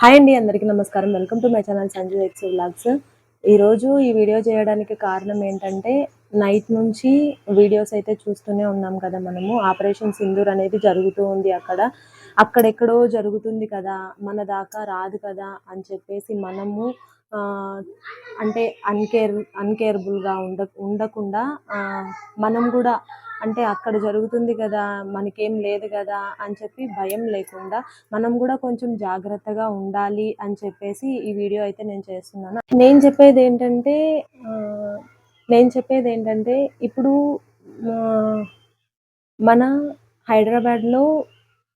Hi అండి అందరికీ నమస్కారం. Welcome to my channel Sanjay X vlogs. ఈరోజు ఈ వీడియో చేయడానికి కారణం ఏంటంటే నైట్ నుంచి వీడియోస్ అయితే చూస్తూనే ఉన్నాం కదా మనము. ఆపరేషన్ సింధూర్ అనేది జరుగుతూ ఉంది అక్కడ. అక్కడెక్కడో జరుగుతుంది కదా మన దాకా రాదు కదా అని చెప్పేసి మనము అంటే అన్కేర్ అన్కేర్బుల్గా ఉండ ఉండకుండా మనం కూడా అంటే అక్కడ జరుగుతుంది కదా మనకేం లేదు కదా అని చెప్పి భయం లేకుండా మనం కూడా కొంచెం జాగ్రత్తగా ఉండాలి అని చెప్పేసి ఈ వీడియో అయితే నేను చేస్తున్నాను. నేను చెప్పేది ఏంటంటే నేను చెప్పేది ఏంటంటే ఇప్పుడు మన హైదరాబాద్లో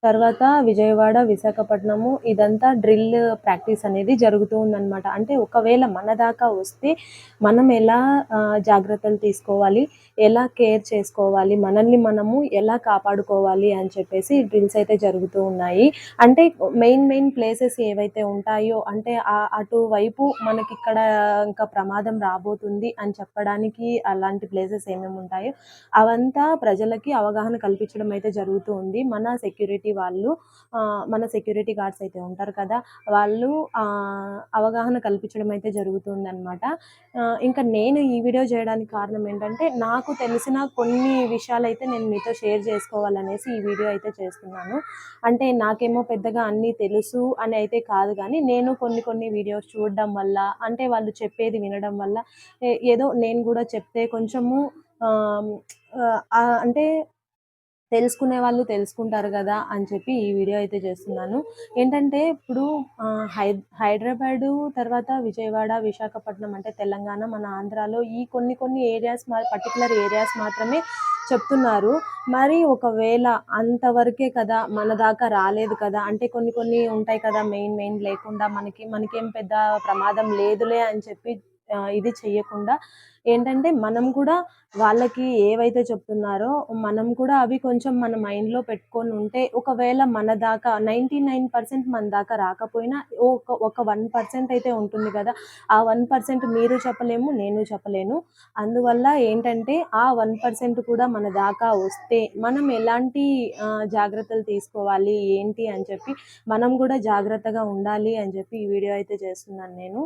తర్వాత విజయవాడ విశాఖపట్నము ఇదంతా డ్రిల్ ప్రాక్టీస్ అనేది జరుగుతూ ఉందన్నమాట. అంటే ఒకవేళ మన దాకా వస్తే మనం ఎలా జాగ్రత్తలు తీసుకోవాలి ఎలా కేర్ చేసుకోవాలి మనల్ని మనము ఎలా కాపాడుకోవాలి అని చెప్పేసి డ్రిల్స్ అయితే జరుగుతూ ఉన్నాయి. అంటే మెయిన్ మెయిన్ ప్లేసెస్ ఏవైతే ఉంటాయో అంటే అటువైపు మనకి ఇక్కడ ఇంకా ప్రమాదం రాబోతుంది అని చెప్పడానికి అలాంటి ప్లేసెస్ ఏమేమి ఉంటాయో అవంతా ప్రజలకి అవగాహన కల్పించడం అయితే జరుగుతూ ఉంది. మన సెక్యూరిటీ వాళ్ళు మన సెక్యూరిటీ గార్డ్స్ అయితే ఉంటారు కదా వాళ్ళు అవగాహన కల్పించడం అయితే జరుగుతుందన్నమాట. ఇంకా నేను ఈ వీడియో చేయడానికి కారణం ఏంటంటే నాకు తెలిసిన కొన్ని విషయాలు అయితే నేను మీతో షేర్ చేసుకోవాలనేసి ఈ వీడియో అయితే చేస్తున్నాను. అంటే నాకేమో పెద్దగా అన్నీ తెలుసు అని అయితే కాదు కానీ నేను కొన్ని కొన్ని వీడియోస్ చూడడం వల్ల అంటే వాళ్ళు చెప్పేది వినడం వల్ల ఏదో నేను కూడా చెప్తే కొంచెము అంటే తెలుసుకునే వాళ్ళు తెలుసుకుంటారు కదా అని చెప్పి ఈ వీడియో అయితే చేస్తున్నాను. ఏంటంటే ఇప్పుడు హై హైదరాబాదు తర్వాత విజయవాడ విశాఖపట్నం అంటే తెలంగాణ మన ఆంధ్రాలో ఈ కొన్ని కొన్ని ఏరియాస్ మా పర్టికులర్ ఏరియాస్ మాత్రమే చెప్తున్నారు. మరి ఒకవేళ అంతవరకే కదా మన దాకా రాలేదు కదా అంటే కొన్ని కొన్ని ఉంటాయి కదా మెయిన్ మెయిన్ లేకుండా మనకి మనకేం పెద్ద ప్రమాదం లేదులే అని చెప్పి ఇది చెయ్యకుండా ఏంటంటే మనం కూడా వాళ్ళకి ఏవైతే చెప్తున్నారో మనం కూడా అవి కొంచెం మన మైండ్లో పెట్టుకొని ఉంటే ఒకవేళ మన దాకా నైంటీ నైన్ పర్సెంట్ మన దాకా రాకపోయినా ఒక ఒక వన్ పర్సెంట్ అయితే ఉంటుంది కదా. ఆ వన్ పర్సెంట్ మీరు చెప్పలేము నేను చెప్పలేను. అందువల్ల ఏంటంటే ఆ వన్ పర్సెంట్ కూడా మన దాకా వస్తే మనం ఎలాంటి జాగ్రత్తలు తీసుకోవాలి ఏంటి అని చెప్పి మనం కూడా జాగ్రత్తగా ఉండాలి అని చెప్పి ఈ వీడియో అయితే చేస్తున్నాను నేను.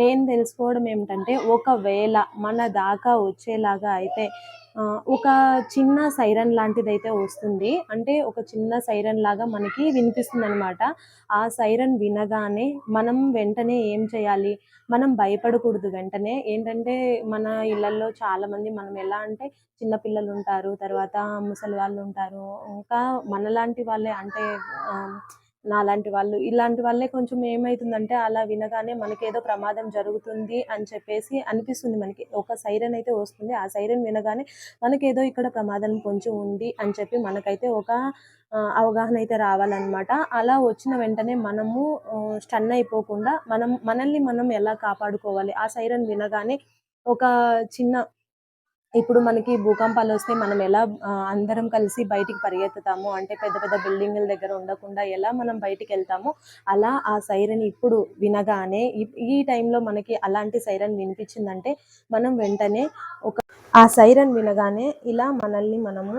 నేను తెలుసుకోవడం ఏమిటంటే ఒకవేళ మన దాకా వచ్చేలాగా అయితే ఒక చిన్న సైరన్ లాంటిది అయితే వస్తుంది. అంటే ఒక చిన్న సైరన్ లాగా మనకి వినిపిస్తుంది అనమాట ఆ సైరన్ వినగానే మనం వెంటనే ఏం చేయాలి? మనం భయపడకూడదు వెంటనే. ఏంటంటే మన ఇళ్ళల్లో చాలామంది మనం ఎలా అంటే చిన్నపిల్లలు ఉంటారు తర్వాత ముసలి వాళ్ళు ఉంటారు. ఇంకా మనలాంటి వాళ్ళే అంటే నాలాంటి వాళ్ళు. ఇలాంటి వాళ్ళే కొంచెం ఏమవుతుందంటే అలా వినగానే మనకి ఏదో ప్రమాదం జరుగుతుంది అని చెప్పేసి అనిపిస్తుంది మనకి. ఒక సైరన్ అయితే వస్తుంది. ఆ సైరన్ వినగానే మనకి ఏదో ఇక్కడ ప్రమాదం కొంచెం ఉంది అని చెప్పి మనకైతే ఒక అవగాహన అయితే రావాలన్నమాట. అలా వచ్చిన వెంటనే మనము స్టన్ అయిపోకుండా మనం మనల్ని మనం ఎలా కాపాడుకోవాలి? ఆ సైరన్ వినగానే ఒక చిన్న ఇప్పుడు మనకి భూకంపాలు వస్తే మనం ఎలా అందరం కలిసి బయటికి పరిగెత్తుతాము? అంటే పెద్ద పెద్ద బిల్డింగుల దగ్గర ఉండకుండా ఎలా మనం బయటికి వెళ్తామో? అలా ఆ సైరన్ ఇప్పుడు వినగానే ఈ- టైంలో మనకి అలాంటి సైరన్ వినిపించిందంటే మనం వెంటనే ఒక ఆ సైరన్ వినగానే ఇలా మనల్ని మనము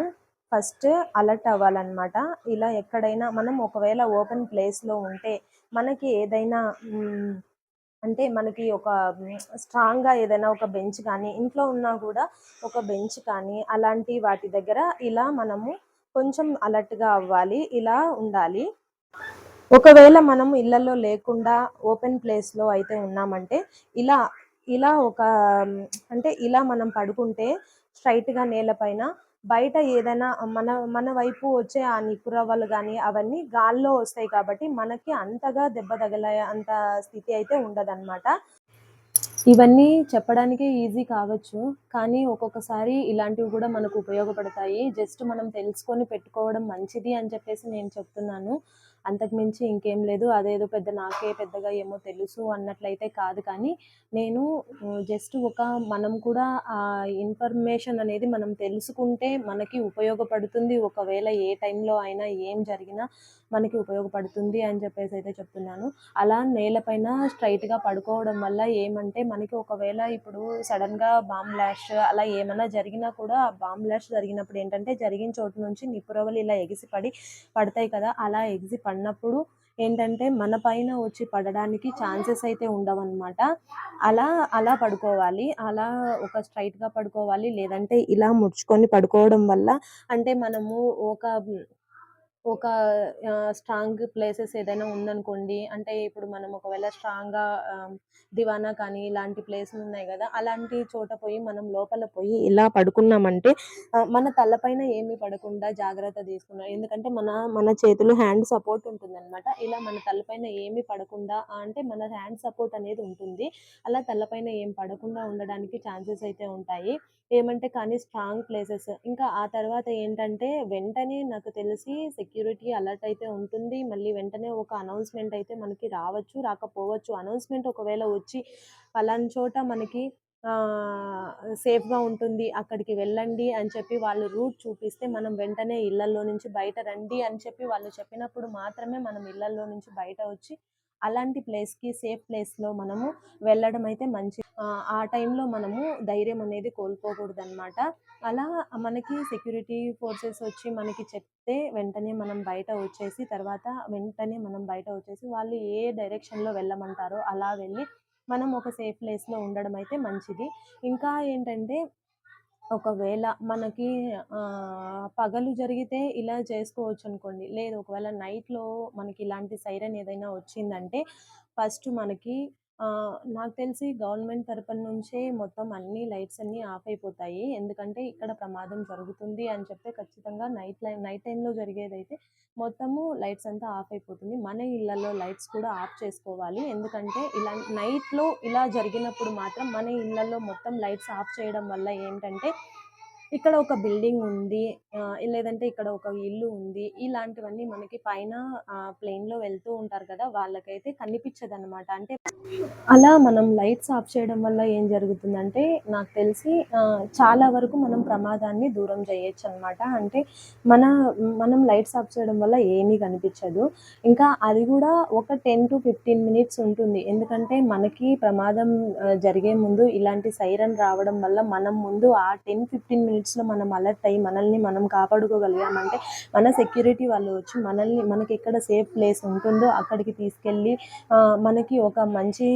ఫస్ట్ అలర్ట్ అవ్వాలన్నమాట. ఇలా ఎక్కడైనా మనం ఒకవేళ ఓపెన్ ప్లేస్లో ఉంటే మనకి ఏదైనా అంటే మనకి ఒక స్ట్రాంగ్గా ఏదైనా ఒక బెంచ్ కానీ ఇంట్లో ఉన్నా కూడా ఒక బెంచ్ కానీ అలాంటి వాటి దగ్గర ఇలా మనము కొంచెం అలర్ట్గా అవ్వాలి ఇలా ఉండాలి. ఒకవేళ మనం ఇళ్ళలో లేకుండా ఓపెన్ ప్లేస్లో అయితే ఉన్నామంటే ఇలా ఇలా ఒక అంటే ఇలా మనం పడుకుంటే స్ట్రైట్గా నేలపైన బయట ఏదైనా మన మన వైపు వచ్చే ఆ నిపురవ్వలు కానీ అవన్నీ గాల్లో వస్తాయి కాబట్టి మనకి అంతగా దెబ్బ తగలే అంత స్థితి అయితే ఉండదన్నమాట. ఇవన్నీ చెప్పడానికి ఈజీ కావచ్చు కానీ ఒక్కొక్కసారి ఇలాంటివి కూడా మనకు ఉపయోగపడతాయి. జస్ట్ మనం తెలుసుకొని పెట్టుకోవడం మంచిది అని చెప్పేసి నేను చెప్తున్నాను. అంతకుమించి ఇంకేం లేదు. అదేదో పెద్ద నాకే పెద్దగా ఏమో తెలుసు అన్నట్లయితే కాదు. కానీ నేను జస్ట్ ఒక మనం కూడా ఆ ఇన్ఫర్మేషన్ అనేది మనం తెలుసుకుంటే మనకి ఉపయోగపడుతుంది. ఒకవేళ ఏ టైంలో అయినా ఏం జరిగినా మనకి ఉపయోగపడుతుంది అని చెప్పేసి అయితే చెప్తున్నాను. అలా నేలపైన స్ట్రైట్గా పడుకోవడం వల్ల ఏమంటే మనకి ఒకవేళ ఇప్పుడు సడన్గా బాంబ్ బ్లాస్ట్ అలా ఏమైనా జరిగినా కూడా ఆ బాంబ్ బ్లాస్ట్ జరిగినప్పుడు ఏంటంటే జరిగిన చోటు నుంచి నిపురవలు ఇలా ఎగిసి పడి పడతాయి కదా అలా ఎగిసి పడినప్పుడు ఏంటంటే మన పైన వచ్చి పడడానికి ఛాన్సెస్ అయితే ఉండవన్నమాట. అలా అలా పడుకోవాలి. అలా ఒక స్ట్రైట్గా పడుకోవాలి. లేదంటే ఇలా ముడుచుకొని పడుకోవడం వల్ల అంటే మనము ఒక ఒక స్ట్రాంగ్ ప్లేసెస్ ఏదైనా ఉందనుకోండి. అంటే ఇప్పుడు మనం ఒకవేళ స్ట్రాంగ్‌గా దివానా కానీ ఇలాంటి ప్లేసులున్నాయి కదా అలాంటి చోట పోయి మనం లోపల పోయి ఇలా పడుకున్నామంటే మన తలపైన ఏమి పడకుండా జాగ్రత్త తీసుకున్నాం ఎందుకంటే మన మన చేతులు హ్యాండ్ సపోర్ట్ ఉంటుందనమాట. ఇలా మన తలపైన ఏమి పడకుండా అంటే మన హ్యాండ్ సపోర్ట్ అనేది ఉంటుంది. అలా తలపైన ఏం పడకుండా ఉండడానికి ఛాన్సెస్ అయితే ఉంటాయి. ఏమంటే కానీ స్ట్రాంగ్ ప్లేసెస్. ఇంకా ఆ తర్వాత ఏంటంటే వెంటనే నాకు తెలిసి సెక్యూరిటీ అలర్ట్ అయితే ఉంటుంది. మళ్ళీ వెంటనే ఒక అనౌన్స్‌మెంట్ అయితే మనకి రావచ్చు, రాకపోవచ్చు. అనౌన్స్‌మెంట్ ఒకవేళ వచ్చి పలానా చోట మనకి సేఫ్‌గా ఉంటుంది. అక్కడికి వెళ్ళండి అని చెప్పి వాళ్ళు రూట్ చూపిస్తే మనం వెంటనే ఇళ్ళలో నుంచి బయట రండి అని చెప్పి వాళ్ళు చెప్పినప్పుడు మాత్రమే మనం ఇళ్ళలో నుంచి బయట వచ్చి అలాంటి ప్లేస్‌కి సేఫ్ ప్లేస్‌లో మనము వెళ్ళడం అయితే మంచిది. ఆ టైంలో మనము ధైర్యం అనేది కోల్పోకూడదనమాట. అలా మనకి సెక్యూరిటీ ఫోర్సెస్ వచ్చి మనకి చెప్తే వెంటనే మనం బయట వచ్చేసి తర్వాత వెంటనే మనం బయట వచ్చేసి వాళ్ళు ఏ డైరెక్షన్‌లో వెళ్ళమంటారో అలా వెళ్ళి మనం ఒక సేఫ్ ప్లేస్‌లో ఉండడం అయితే మంచిది. ఇంకా ఏంటంటే ఒకవేళ మనకి పగలు జరిగితే ఇలా చేసుకోవచ్చు అనుకోండి లేదు ఒకవేళ నైట్‌లో మనకి ఇలాంటి సైరన్ ఏదైనా వచ్చిందంటే ఫస్ట్ మనకి నాకు తెలిసి గవర్నమెంట్ తరపున నుంచే మొత్తం అన్ని లైట్స్ అన్నీ ఆఫ్ అయిపోతాయి. ఎందుకంటే ఇక్కడ ప్రమాదం జరుగుతుంది అని చెప్తే ఖచ్చితంగా నైట్ లై నైట్ టైంలో జరిగేదైతే మొత్తము లైట్స్ అంతా ఆఫ్ అయిపోతుంది. మన ఇళ్ళలో లైట్స్ కూడా ఆఫ్ చేసుకోవాలి. ఎందుకంటే ఇలా నైట్‌లో ఇలా జరిగినప్పుడు మాత్రం మన ఇళ్ళలో మొత్తం లైట్స్ ఆఫ్ చేయడం వల్ల ఏంటంటే ఇక్కడ ఒక బిల్డింగ్ ఉంది. లేదంటే ఇక్కడ ఒక ఇల్లు ఉంది. ఇలాంటివన్నీ మనకి పైన ఆహ్, ప్లేన్‌లో వెళ్తూ ఉంటారు కదా! వాళ్ళకైతే కనిపించదనమాట. అంటే అలా మనం లైట్స్ ఆఫ్ చేయడం వల్ల ఏం జరుగుతుందంటే నాకు తెలిసి చాలా వరకు మనం ప్రమాదాన్ని దూరం చేయొచ్చనమాట. అంటే మన మనం లైట్స్ ఆఫ్ చేయడం వల్ల ఏమీ కనిపించదు. ఇంకా అది కూడా ఒక 10-15 మినిట్స్ ఉంటుంది. ఎందుకంటే మనకి ప్రమాదం జరిగే ముందు ఇలాంటి సైరన్ రావడం వల్ల మనం ముందు ఆ 10-15 మినిట్స్‌లో మనం అలర్ట్ అయ్యి మనల్ని మనం కాపాడుకోగలిగామంటే మన సెక్యూరిటీ వాళ్ళు వచ్చి మనల్ని మనకి ఎక్కడ సేఫ్ ప్లేస్ ఉంటుందో అక్కడికి తీసుకెళ్ళి మనకి ఒక మంచి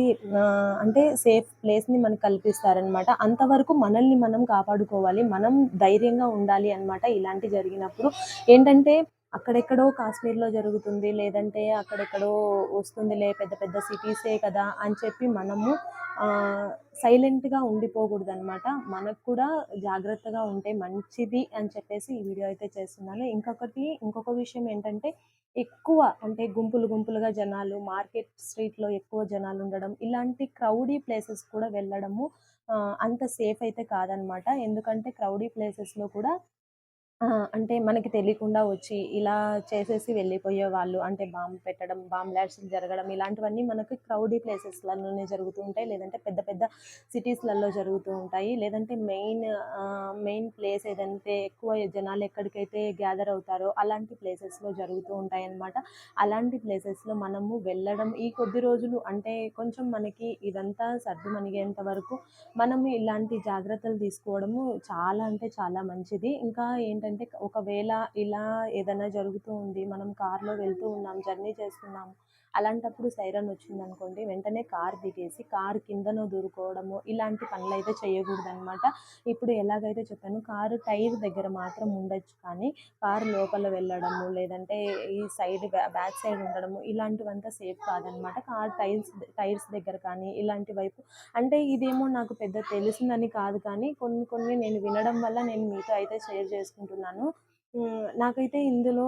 అంటే సేఫ్ ప్లేస్‌ని మనకు కల్పిస్తారనమాట. అంతవరకు మనల్ని మనం కాపాడుకోవాలి. మనం ధైర్యంగా ఉండాలి అనమాట ఇలాంటివి జరిగినప్పుడు. ఏంటంటే అక్కడెక్కడో కాశ్మీర్‌లో జరుగుతుంది. లేదంటే అక్కడెక్కడో వస్తుందిలే పెద్ద పెద్ద సిటీసే కదా! అని చెప్పి మనము సైలెంట్గా సైలెంట్‌గా ఉండిపోకూడదనమాట. మనకు కూడా జాగ్రత్తగా ఉంటే మంచిది అని చెప్పేసి ఈ వీడియో అయితే చేస్తున్నాను. ఇంకొకటి ఇంకొక విషయం ఏంటంటే ఎక్కువ అంటే గుంపులు గుంపులుగా జనాలు మార్కెట్ స్ట్రీట్‌లో ఎక్కువ జనాలు ఉండడం ఇలాంటి క్రౌడీ ప్లేసెస్ కూడా వెళ్ళడము అంత సేఫ్ అయితే కాదనమాట. ఎందుకంటే క్రౌడీ ప్లేసెస్‌లో కూడా ఆ! అంటే మనకి తెలియకుండా వచ్చి ఇలా చేసేసి వెళ్ళిపోయేవాళ్ళు. అంటే బాంబ్ పెట్టడం, బాంబ్ ల్యాడ్స్ జరగడం ఇలాంటివన్నీ మనకి క్రౌడీ ప్లేసెస్‌లలోనే జరుగుతూ ఉంటాయి. లేదంటే పెద్ద పెద్ద సిటీస్‌లలో జరుగుతూ ఉంటాయి. లేదంటే మెయిన్ ఆహ్, మెయిన్ ప్లేస్ ఏదంటే ఎక్కువ జనాలు ఎక్కడికైతే గ్యాదర్ అవుతారో అలాంటి ప్లేసెస్‌లో జరుగుతూ ఉంటాయన్నమాట. అలాంటి ప్లేసెస్‌లో మనము వెళ్ళడం ఈ కొద్ది రోజులు అంటే కొంచెం మనకి ఇదంతా సద్దుమణిగేంత వరకు మనము ఇలాంటి జాగ్రత్తలు తీసుకోవడము చాలా అంటే చాలా మంచిది. ఇంకా ఏంటంటే ఒకవేళ ఇలా ఏదైనా జరుగుతూ ఉంది. మనం కార్‌లో వెళ్తూ ఉన్నాం, జర్నీ చేస్తున్నాం అలాంటప్పుడు సైరన్ వచ్చిందనుకోండి వెంటనే కార్ దిగేసి కార్ కిందన దూరుకోవడము ఇలాంటి పనులైతే చేయకూడదనమాట. ఇప్పుడు ఎలాగైతే చెప్పాను కారు టైర్ దగ్గర మాత్రం ఉండొచ్చు కానీ కారు లోపల వెళ్ళడము లేదంటే ఈ సైడ్ బ్యా బ్యాక్ సైడ్ ఉండడము ఇలాంటివంతా సేఫ్ కాదనమాట. కార్ టైర్స్ టైర్స్ దగ్గర కానీ ఇలాంటి వైపు అంటే ఇదేమో నాకు పెద్ద తెలిసిందని కాదు కానీ కొన్ని కొన్ని నేను వినడం వల్ల నేను మీతో అయితే షేర్ చేసుకుంటున్నాను. నాకైతే ఇందులో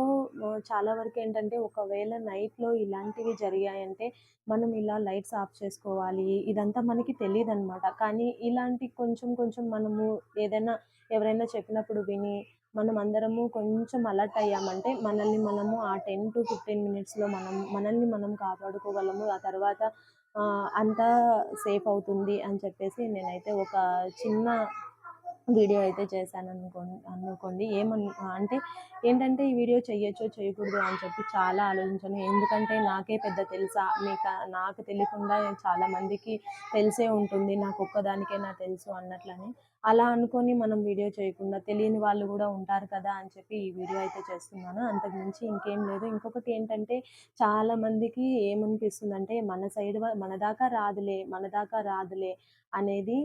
చాలా వరకు ఏంటంటే ఒకవేళ నైట్‌లో ఇలాంటివి జరిగాయంటే మనం ఇలా లైట్స్ ఆఫ్ చేసుకోవాలి. ఇదంతా మనకి తెలియదు అనమాట కానీ ఇలాంటి కొంచెం కొంచెం మనము ఏదైనా ఎవరైనా చెప్పినప్పుడు విని మనం అందరము కొంచెం అలర్ట్ అయ్యామంటే మనల్ని మనము ఆ 10-15 మినిట్స్‌లో మనం మనల్ని మనం కాపాడుకోగలము. ఆ తర్వాత అంతా సేఫ్ అవుతుంది అని చెప్పేసి నేనైతే ఒక చిన్న వీడియో అయితే చేశాను అనుకో అనుకోండి. ఏమన్ అంటే ఏంటంటే ఈ వీడియో చేయొచ్చో చేయకూడదు అని చెప్పి చాలా ఆలోచించాను. ఎందుకంటే నాకే పెద్ద తెలుసా? మీకా నాకు తెలియకుండా చాలా మందికి తెలిసే ఉంటుంది. నాకు ఒక్కదానికే నాకు తెలుసు అన్నట్లని. అలా అనుకొని మనం వీడియో చేయకుండా తెలియని వాళ్ళు కూడా ఉంటారు కదా అని చెప్పి ఈ వీడియో అయితే చేస్తున్నాను. అంతకుమించి ఇంకేం లేదు. ఇంకొకటి ఏంటంటే చాలా మందికి ఏమనిపిస్తుందంటే మన సైడ్ మన దాకా రాదులే మన దాకా రాదులే అనేది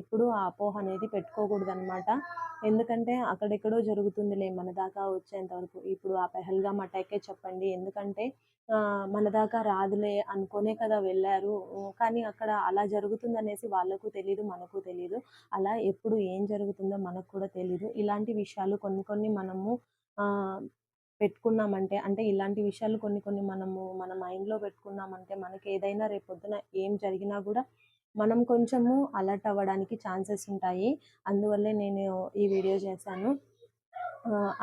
ఎప్పుడూ ఆ అపోహ అనేది పెట్టుకోకూడదు అనమాట ఎందుకంటే అక్కడెక్కడో జరుగుతుందిలే మన దాకా వచ్చేంత వరకు. ఇప్పుడు ఆ పెహల్గామ్ అటాకే చెప్పండి. ఎందుకంటే మన దాకా రాదులే అనుకునే కదా వెళ్ళారు. కానీ అక్కడ అలా జరుగుతుందనేసి వాళ్ళకు తెలియదు మనకు తెలియదు అలా ఎప్పుడు ఏం జరుగుతుందో మనకు కూడా తెలియదు ఇలాంటి విషయాలు కొన్ని కొన్ని మనము పెట్టుకున్నామంటే అంటే ఇలాంటి విషయాలు కొన్ని కొన్ని మనము మన మైండ్లో పెట్టుకున్నామంటే మనకి ఏదైనా రేపొద్దున ఏం జరిగినా కూడా మనం కొంచెము అలర్ట్ అవ్వడానికి ఛాన్సెస్ ఉంటాయి. అందువల్లే నేను ఈ వీడియో చేశాను.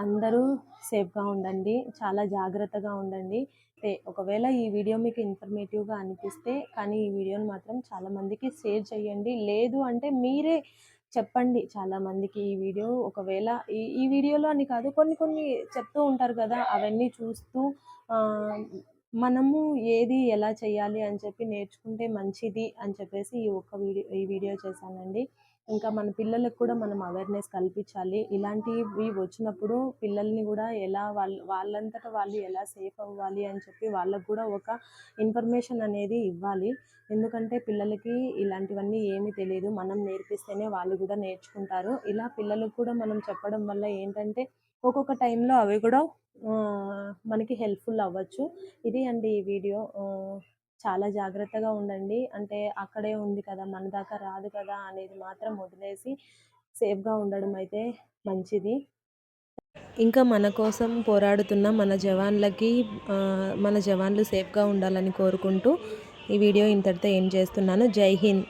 అందరూ సేఫ్గా ఉండండి చాలా జాగ్రత్తగా ఉండండి. ఒకవేళ ఈ వీడియో మీకు ఇన్ఫర్మేటివ్గా అనిపిస్తే కానీ ఈ వీడియోని మాత్రం చాలామందికి షేర్ చేయండి. లేదు అంటే మీరే చెప్పండి చాలా మందికి ఈ వీడియో ఒకవేళ ఈ ఈ వీడియోలో అని కాదు కొన్ని కొన్ని చెప్తూ ఉంటారు కదా అవన్నీ చూస్తూ మనము ఏది ఎలా చేయాలి అని చెప్పి నేర్చుకుంటే మంచిది అని చెప్పేసి ఈ ఒక్క వీడియో ఈ వీడియో చేశానండి. ఇంకా మన పిల్లలకు కూడా మనం అవేర్నెస్ కల్పించాలి. ఇలాంటివి వచ్చినప్పుడు పిల్లల్ని కూడా ఎలా వాళ్ళ వాళ్ళంతట వాళ్ళు ఎలా సేఫ్ అవ్వాలి అని చెప్పి వాళ్ళకు కూడా ఒక ఇన్ఫర్మేషన్ అనేది ఇవ్వాలి. ఎందుకంటే పిల్లలకి ఇలాంటివన్నీ ఏమీ తెలియదు. మనం నేర్పిస్తేనే వాళ్ళు కూడా నేర్చుకుంటారు. ఇలా పిల్లలకు కూడా మనం చెప్పడం వల్ల ఏంటంటే ఒక్కొక్క టైంలో అవి కూడా మనకి హెల్ప్ఫుల్ అవ్వచ్చు. ఇది అండి ఈ వీడియో చాలా జాగ్రత్తగా ఉండండి. అంటే అక్కడే ఉంది కదా మన దాకా రాదు కదా అనేది మాత్రం వదిలేసి సేఫ్గా ఉండడం అయితే మంచిది. ఇంకా మన కోసం పోరాడుతున్న మన జవాన్లకి మన జవాన్లు సేఫ్గా ఉండాలని కోరుకుంటూ ఈ వీడియో ఇంతటితో ఏం చేస్తున్నాను. జై హింద్.